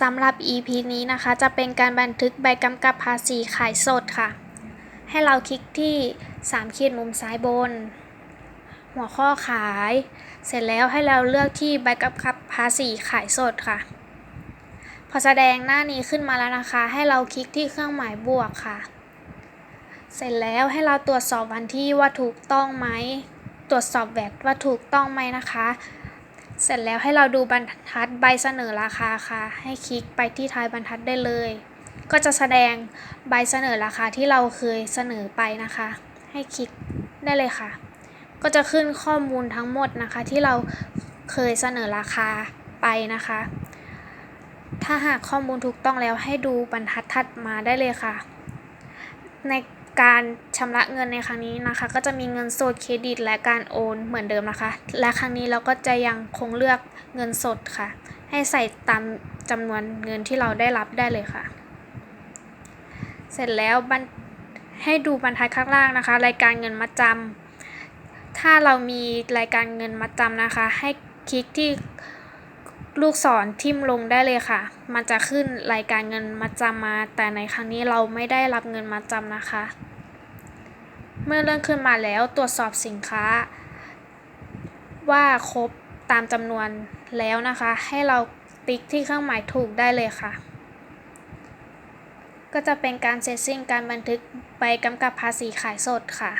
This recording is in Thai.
สำหรับ EP นี้นะคะ จะเป็นการบันทึกใบกำกับภาษีขายสดค่ะ ให้เราคลิกที่3ขีดมุมซ้ายบน หัวข้อขาย เสร็จแล้วให้เราเลือกที่ใบกำกับภาษีขายสดค่ะ พอแสดงหน้านี้ขึ้นมาแล้วนะคะ ให้เราคลิกที่เครื่องหมายบวกค่ะ เสร็จแล้วให้เราตรวจสอบวันที่ว่าถูกต้องไหม ตรวจสอบแวดว่าถูกต้องไหมนะคะ เสร็จแล้วให้เราดูบรรทัดใบเสนอราคาค่ะ ให้คลิกไปที่ท้ายบรรทัดได้เลย ก็จะแสดงใบเสนอราคาที่เราเคยเสนอไปนะคะ ให้คลิกได้เลยค่ะ ก็จะขึ้นข้อมูลทั้งหมดนะคะ ที่เราเคยเสนอราคาไปนะคะ ถ้าหากข้อมูลถูกต้องแล้วให้ดูบรรทัดถัดมาได้เลยค่ะ ใน การชำระเงินในครั้งนี้นะคะ ก็จะมีเงินสดเครดิต และการโอนเหมือนเดิมนะคะ และครั้งนี้เราก็จะยังคงเลือกเงินสดค่ะ ให้ใส่ตามจำนวนเงินที่เราได้รับได้เลยค่ะ เสร็จแล้วให้ดูบรรทัดข้างล่างนะคะ รายการเงินมัดจำถ้าเรามีรายการเงินมัดจำนะคะ ให้คลิกที่ ลูกศรทิ่มลงได้เลยค่ะ มันจะขึ้นรายการเงินมัดจำมา แต่ในครั้งนี้เราไม่ได้รับเงินมัดจำนะคะ เมื่อเลื่อนขึ้นมาแล้วตรวจสอบสินค้า ว่าครบตามจำนวนแล้วนะคะ ให้เราติ๊กที่เครื่องหมายถูกได้เลยค่ะ ก็จะเป็นการเซตสิ้นการบันทึกใบกำกับภาษีขายสดค่ะ